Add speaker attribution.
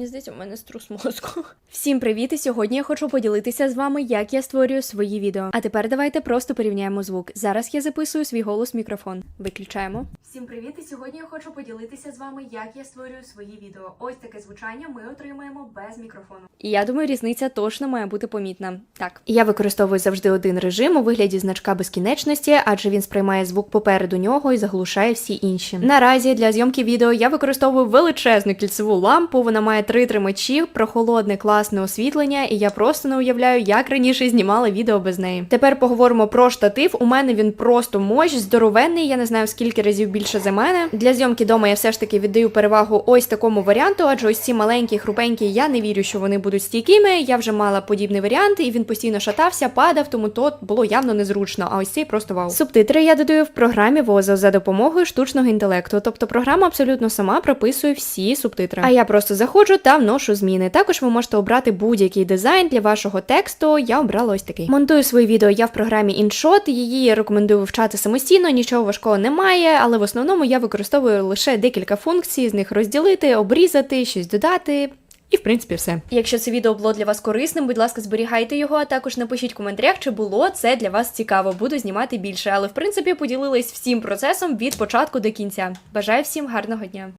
Speaker 1: Мені здається, у мене струс мозку. Всім привіт! І сьогодні я хочу поділитися з вами, як я створюю свої відео. А тепер давайте просто порівняємо звук. Зараз я записую свій голос в мікрофон. Виключаємо. Всім привіт! І сьогодні я хочу поділитися з вами, як я створюю свої відео. Ось таке звучання ми отримаємо без мікрофону. І я думаю, різниця точно має бути помітна. Так, я використовую завжди один режим у вигляді значка безкінечності, адже він сприймає звук попереду нього і заглушає всі інші. Наразі для зйомки відео я використовую величезну кільцеву лампу. Вона має три тримачі, прохолодне класне освітлення, і я просто не уявляю, як раніше знімала відео без неї. Тепер поговоримо про штатив. У мене він просто мощ, здоровенний. Я не знаю скільки разів більше за мене. Для зйомки дома я все ж таки віддаю перевагу ось такому варіанту, адже ось ці маленькі, хрупенькі, я не вірю, що вони будуть стійкими. Я вже мала подібний варіант, і він постійно шатався, падав, тому то було явно незручно. А ось цей просто вау. Субтитри я додаю в програмі Возо за допомогою штучного інтелекту. Тобто програма абсолютно сама прописує всі субтитри. А я просто заходжу та вношу зміни. Також ви можете обрати будь-який дизайн для вашого тексту. Я обрала ось такий. Монтую свої відео я в програмі InShot. Її рекомендую вивчати самостійно, нічого важкого немає, але в основному я використовую лише декілька функцій, з них розділити, обрізати, щось додати. І в принципі все. Якщо це відео було для вас корисним, будь ласка, зберігайте його, а також напишіть в коментарях, чи було це для вас цікаво. Буду знімати більше, але в принципі поділилась всім процесом від початку до кінця. Бажаю всім гарного дня.